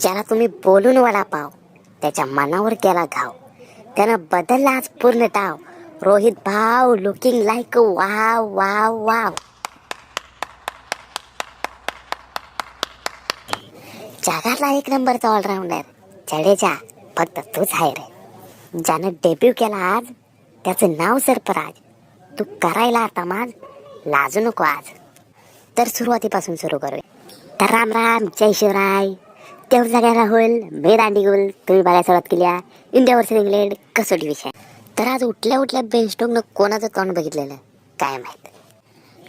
ज्याला तुम्ही बोलून वडापाव त्याच्या मनावर केला घाव. त्यानं बदलला आज पूर्ण डाव. रोहित भाव looking like wow wow wow जगातला एक नंबरचा ऑलराऊंडर जडेजा फक्त तूच आहे रे. ज्यानं डेब्यू केला आज त्याचं नाव सरपराज तू करायला आता माझ लाजू नको आज. तर सुरुवातीपासून सुरू करूया. तर राम राम जय शिवराय. तेव्हा सगळ्याला होईल मी दांडी गुल तुम्ही बघायला सुरुवात केल्या इंडिया वर्सेस इंग्लंड कसोटी विषय तर आज उठल्या उठल्या बेंचटोकनं कोणाचं तोंड बघितलेलं काय माहीत?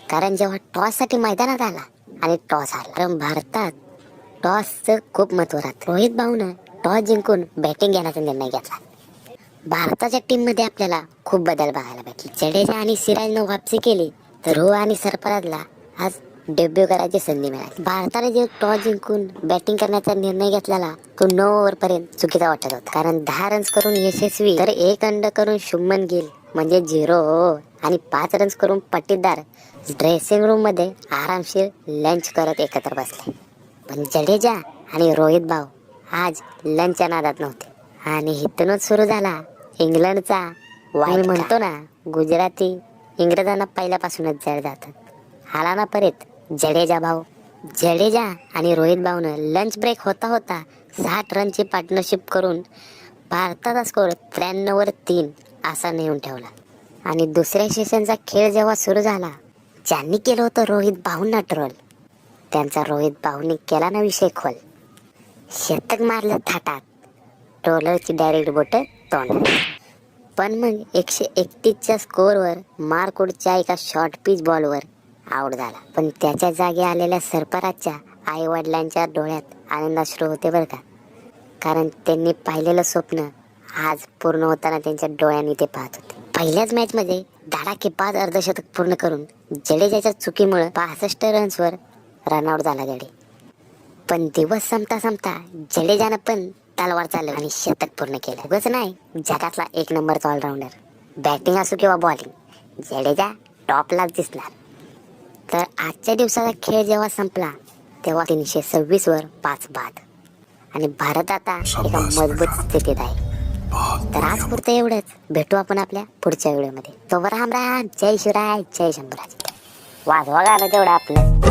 कारण जेव्हा टॉससाठी मैदानात आला आणि टॉस आला कारण भारतात टॉसचं खूप महत्त्व राहतं. रोहित भाऊनं टॉस जिंकून बॅटिंग घेण्याचा निर्णय घेतला. भारताच्या टीममध्ये आपल्याला खूप बदल बघायला भेटले. जडेजा आणि सिराजनं वापसी केली तर रो आणि सरफराजला आज डेब्यू करायची संधी मिळाली. भारताने जे टॉस जिंकून बॅटिंग करण्याचा निर्णय घेतलेला तो नऊ ओव्हर पर्यंत चुकीचा वाटत होता. कारण दहा रन्स करून यशस्वी तर एक अंड करून शुभमन गिल म्हणजे झिरो आणि पाच रन्स करून पट्टीदार ड्रेसिंग रूममध्ये आरामशीर लंच करत एकत्र बसले. पण जडेजा आणि रोहित भाऊ आज लंचच्या नादात नव्हते. आणि इथूनच सुरू झाला इंग्लंडचा वाईट म्हणतो ना गुजराती इंग्रजांना पहिल्यापासूनच जड जातात आला ना परत जडेजा भाऊ. जडेजा आणि रोहित भाऊनं लंच ब्रेक होता होता साठ रनची पार्टनरशिप करून भारताचा स्कोर त्र्याण्णववर तीन असा नेऊन ठेवला. आणि दुसऱ्या सेशनचा खेळ जेव्हा सुरू झाला ज्यांनी केलं होतं रोहित भाऊंना ट्रोल त्यांचा रोहित भाऊंनी केला ना विषय खोल. शतक मारलं थाटात. ट्रोलरची डायरेक्ट बोट तोंड पण मग एकशे एकतीसच्या स्कोअरवर मारकोडच्या एका शॉर्ट पिच बॉलवर आऊट झाला. पण त्याच्या जागी आलेल्या सरपराजच्या आई वडिलांच्या डोळ्यात आनंदाश्रू होते बरं का. कारण त्यांनी पाहिलेलं स्वप्न आज पूर्ण होताना त्यांच्या डोळ्यांनी ते पाहत होते. पहिल्याच मॅच मध्ये पाच अर्धशतक पूर्ण करून जडेजाच्या चुकीमुळे पासष्ट रन्सवर रनआउट झाला जडे पण दिवस संपता संपता जडेजानं पण तलवार चालवली आणि शतक पूर्ण केलं. उगच नाही जगातला एक नंबरचा ऑलराऊंडर बॅटिंग असो किंवा बॉलिंग जडेजा टॉपलाच दिसणार. तर आजच्या दिवसाचा खेळ जेव्हा संपला तेव्हा तीनशे सव्वीस वर पाच बाद. आणि भारत आता एका मजबूत स्थितीत आहे. तर आज पुरतं एवढंच. भेटू आपण आपल्या पुढच्या व्हिडिओमध्ये. तोवर राम राम. जय शिवराय. जय शंभराज. वाजवा गाणं तेवढं आपलं.